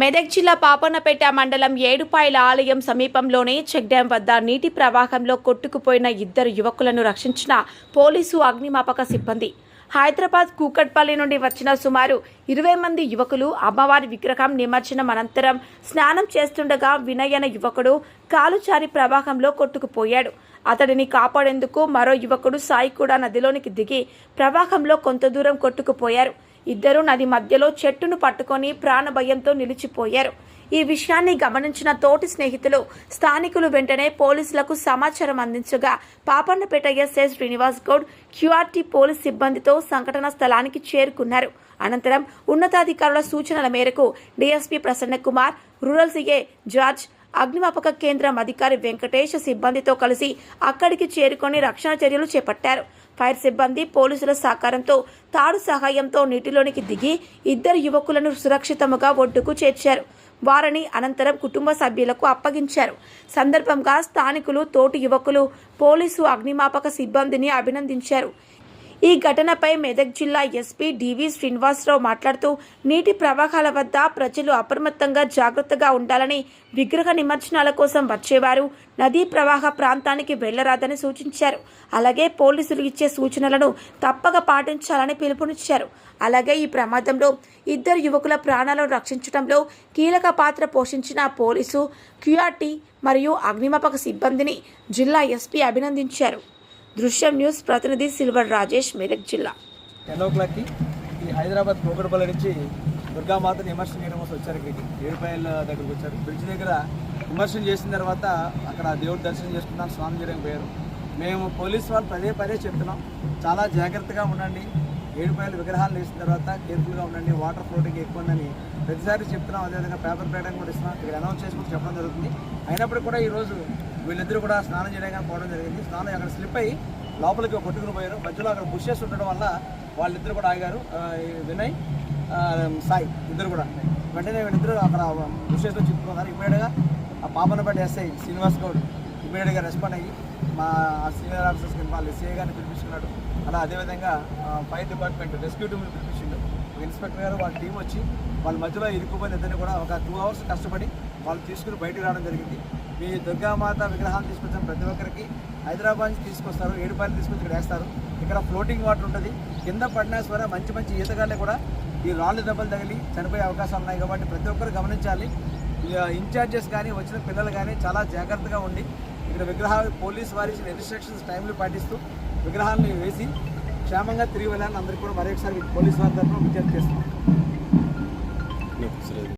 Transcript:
మెదక్ జిల్లా పాపన్నపేట మండలం ఏడుపాయల ఆలయం సమీపంలోని చెక్ డ్యాం వద్ద నీటి ప్రవాహంలో కొట్టుకుపోయిన ఇద్దరు యువకులను రక్షించిన పోలీసు అగ్నిమాపక సిబ్బంది. హైదరాబాద్ కూకట్పల్లి నుండి వచ్చిన సుమారు ఇరవై మంది యువకులు అమ్మవారి విగ్రహం నిమజ్జనం అనంతరం స్నానం చేస్తుండగా వినయన యువకుడు కాలుచారి ప్రవాహంలో కొట్టుకుపోయాడు. అతడిని కాపాడేందుకు మరో యువకుడు సాయి కూడా నదిలోనికి దిగి ప్రవాహంలో కొంత దూరం కొట్టుకుపోయారు. ఇద్దరు నది మధ్యలో చెట్టును పట్టుకొని ప్రాణభయంతో నిలిచిపోయారు. ఈ విషయాన్ని గమనించిన తోటి స్నేహితులు స్థానికులు వెంటనే పోలీసులకు సమాచారం అందించగా Papannapeta SI Srinivas Goud QRT police సిబ్బందితో సంఘటన స్థలానికి చేరుకున్నారు. అనంతరం ఉన్నతాధికారుల సూచనల మేరకు DSP Prasanna Kumar rural CA George అగ్నిమాపక కేంద్రం అధికారి వెంకటేష్ సిబ్బందితో కలిసి అక్కడికి చేరుకొని రక్షణ చర్యలు చేపట్టారు. ఫైర్ సిబ్బంది పోలీసుల సహకారంతో తాడు సహాయంతో నీటిలోనికి దిగి ఇద్దరు యువకులను సురక్షితముగా ఒడ్డుకు చేర్చారు. వారిని అనంతరం కుటుంబ సభ్యులకు అప్పగించారు. సందర్భంగా స్థానికులు తోటి యువకులు పోలీసు అగ్నిమాపక సిబ్బందిని అభినందించారు. ఈ ఘటనపై మెదక్ జిల్లా ఎస్పీ డివి శ్రీనివాసరావు మాట్లాడుతూ నీటి ప్రవాహాల వద్ద ప్రజలు అప్రమత్తంగా జాగ్రత్తగా ఉండాలని విగ్రహ నిమజ్జనాల కోసం వచ్చేవారు. నదీ ప్రవాహ ప్రాంతానికి వెళ్ళరాదని సూచించారు. అలాగే పోలీసులు ఇచ్చే సూచనలను తప్పక పాటించాలని పిలుపునిచ్చారు. అలాగే ఈ ప్రమాదంలో ఇద్దరు యువకుల ప్రాణాలను రక్షించడంలో కీలక పాత్ర పోషించిన పోలీసు క్యూఆర్టీ మరియు అగ్నిమాపక సిబ్బందిని జిల్లా ఎస్పీ అభినందించారు. దృశ్యం న్యూస్ ప్రతినిధి సిల్వర్ రాజేష్ మెదక్ జిల్లా. టెన్ ఓ క్లాక్కి ఈ హైదరాబాద్ కోకటపల్లి నుంచి దుర్గామాతని విమర్శన చేయడం కోసం వచ్చారు ఇక్కడికి. ఏడుపాయల దగ్గరకు వచ్చారు. బ్రిడ్జ్ దగ్గర విమర్శన చేసిన తర్వాత అక్కడ దేవుడి దర్శనం చేసుకున్నాం స్నానం చేయడానికి పోయారు. మేము పోలీస్ వాళ్ళు పదే పదే చెప్తున్నాం చాలా జాగ్రత్తగా ఉండండి. ఏడుపాయల విగ్రహాలు వేసిన తర్వాత కేర్ఫుల్గా ఉండండి వాటర్ ఫ్లోటింగ్ ఎక్కువ ఉందని ప్రతిసారి చెప్తున్నాం. అదేవిధంగా పేపర్ పేయడానికి కూడా ఇస్తున్నాం. ఇక్కడ అనౌన్స్ చేసుకుంటూ చెప్పడం జరుగుతుంది. అయినప్పటికీ కూడా ఈరోజు వీళ్ళిద్దరూ కూడా స్నానం చేయడానికి పోవడం జరిగింది. స్నానం అక్కడ స్లిప్ అయ్యి లోపలికి కొట్టుకుని పోయారు. మధ్యలో అక్కడ బుషెస్ ఉండడం వల్ల వాళ్ళిద్దరు కూడా ఆగారు. వినయ్ సాయి ఇద్దరు కూడా. వెంటనే వీళ్ళిద్దరూ అక్కడ బుషెస్లో చిక్కుకున్నారు. ఇమీడియట్గా ఆ పాపనపేట ఎస్ఐ శ్రీనివాస్ గౌడ్ ఇమీడియట్గా రెస్పాండ్ అయ్యి మా సీనియర్ ఆఫీసర్స్ కింద వాళ్ళు ఎస్ఐ గారిని పిలిపించుకున్నాడు. అలా అదేవిధంగా ఫైర్ డిపార్ట్మెంట్ రెస్క్యూ టీమ్ని పిలిపించిండు. ఇన్స్పెక్టర్ గారు వాళ్ళ టీం వచ్చి వాళ్ళ మధ్యలో ఇరుక్కుపోయిన ఇద్దరిని కూడా ఒక టూ అవర్స్ కష్టపడి వాళ్ళు తీసుకుని బయటకు రావడం జరిగింది. మీ దుర్గామాత విగ్రహాలు తీసుకొచ్చిన ప్రతి ఒక్కరికి హైదరాబాద్ నుంచి తీసుకొస్తారు ఏడుపాయలు తీసుకొచ్చి ఇక్కడ వేస్తారు. ఇక్కడ ఫ్లోటింగ్ వాటర్ ఉంటుంది. కింద పడినా సరే మంచి మంచి ఈతగాళ్ళే కూడా ఈ రాళ్ళు దెబ్బలు తగిలి చనిపోయే అవకాశాలు ఉన్నాయి కాబట్టి ప్రతి ఒక్కరు గమనించాలి. ఇన్ఛార్జెస్ కానీ వచ్చిన పిల్లలు కానీ చాలా జాగ్రత్తగా ఉండి ఇక్కడ విగ్రహాలు పోలీస్ వారి రిజిస్ట్రేషన్ ఇన్స్ట్రక్షన్స్ టైంలో పాటిస్తూ విగ్రహాలను వేసి క్షేమంగా తిరిగి వెళ్ళాలని అందరికీ కూడా మరొకసారి పోలీస్ వారి తరఫున విజ్ఞప్తి చేస్తున్నాం.